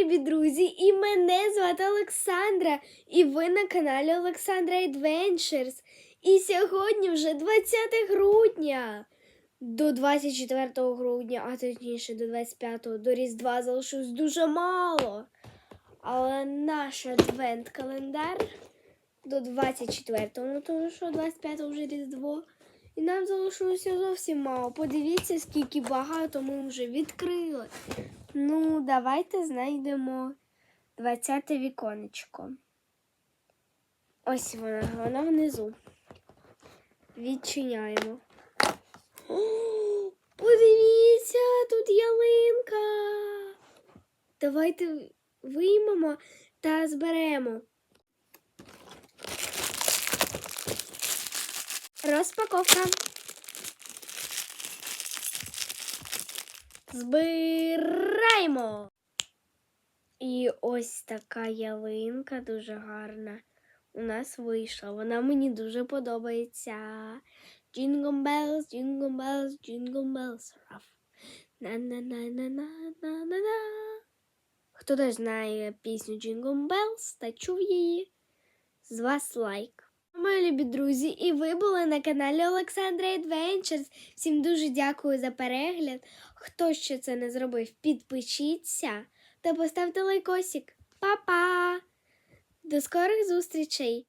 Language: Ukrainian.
любі друзі, і мене звати Олександра, і ви на каналі Олександра Adventures. І сьогодні вже 20 грудня. До 24 грудня, а точніше до 25 до Різдва залишилось дуже мало. Але наш адвент-календар до 24-го, ну тому що 25 вже Різдво. І нам залишилося зовсім мало. Подивіться, скільки багато ми вже відкрили. Ну, давайте знайдемо 20 віконечко. Ось вона, вона внизу. Відчиняємо. О, подивіться, тут ялинка. Давайте виймемо та зберемо. Розпаковка. Збираємо. І ось така ялинка дуже гарна. У нас вийшла. Вона мені дуже подобається. Jingle bells, jingle bells, jingle bells. На-на-на-на-на-на-на-на. Хто теж знає пісню Jingle Bells та чув її, з вас лайк. Мої любі друзі, і ви були на каналі Олександра Adventures. Всім дуже дякую за перегляд. Хто ще це не зробив, підпишіться та поставте лайкосик. Па-па! До скорих зустрічей!